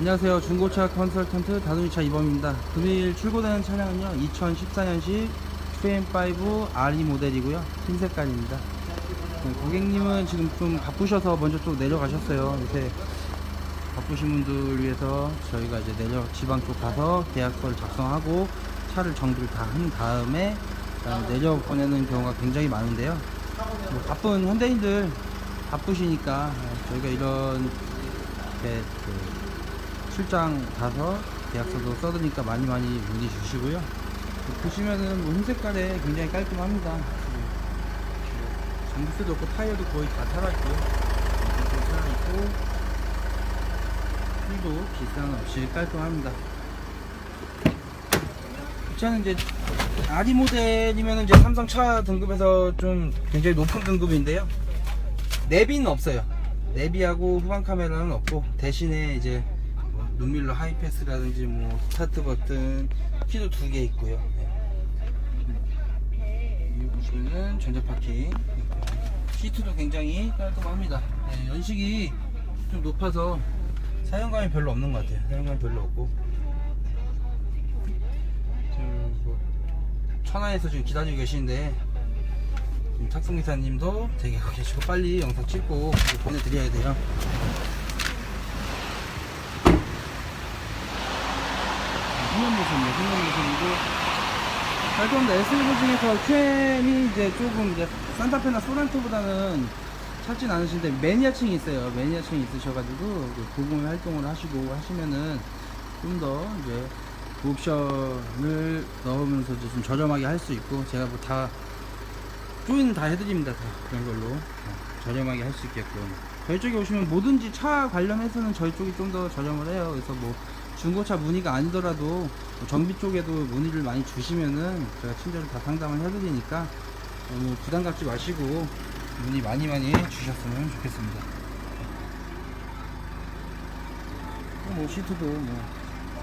안녕하세요. 중고차 컨설턴트 다둥이차 이범입니다. 금일 출고되는 차량은요, 2014년식 QM5 RE 모델이고요. 흰 색깔입니다. 네, 고객님은 지금 좀 바쁘셔서 먼저 좀 내려가셨어요. 요새 바쁘신 분들 위해서 저희가 이제 내려 지방 쪽 가서 계약서를 작성하고 차를 정비를 다 한 다음에 내려 보내는 경우가 굉장히 많은데요. 뭐 바쁜 현대인들 바쁘시니까 저희가 이런 이렇게 그 출장 가서 계약서도 써드니까 많이 많이 문의 주시고요. 보시면은 뭐 흰색깔에 굉장히 깔끔합니다. 장비수도 없고 타이어도 거의 다 살아있고요. 다 살아있고 휠도 기스는 없이 깔끔합니다. 이 차는 이제 RE 모델이면 이제 삼성 차 등급에서 좀 굉장히 높은 등급인데요. 내비는 없어요. 내비하고 후방 카메라는 없고 대신에 이제 뭐 눈밀러 하이패스라든지 뭐 스타트 버튼 키도 두 개 있고요. 네. 여기 보시면은 전자 파킹. 시트도 굉장히 깔끔합니다. 네, 연식이 좀 높아서 사용감이 별로 없는 것 같아요. 사용감이 별로 없고. 천안에서 지금 기다리고 계시는데 지금 탁송 기사님도 대기하고 계시고 빨리 영상 찍고 보내드려야 돼요. 후면 모습입니다. 후면 모습이고 깔끔합니다. SUV 중에서 QM이 이제 조금 이제 산타페나 소란토보다는 찾진 않으신데 매니아층이 있어요. 매니아층이 있으셔가지고 부분 활동을 하시고 하시면은 좀 더 이제 옵션을 넣으면서 좀 저렴하게 할 수 있고 제가 뭐 다 조인은 다 해드립니다. 다 그런 걸로 어, 저렴하게 할 수 있게끔 저희 쪽에 오시면 뭐든지 차 관련해서는 저희 쪽이 좀 더 저렴을 해요. 그래서 뭐 중고차 문의가 아니더라도 뭐 정비 쪽에도 문의를 많이 주시면은 제가 친절히 다 상담을 해드리니까 너무 부담 갖지 마시고 문의 많이 많이 주셨으면 좋겠습니다. 뭐 시트도 뭐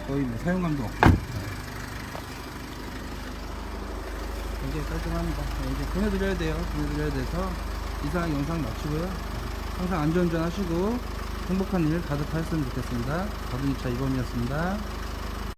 거의 뭐 사용감도 없고 네. 굉장히 깔끔합니다. 네, 이제 보내드려야 돼요. 보내드려야 돼서 이상 영상 마치고요. 항상 안전운전 하시고 행복한 일 가득하셨으면 좋겠습니다. 자동차 이범이었습니다.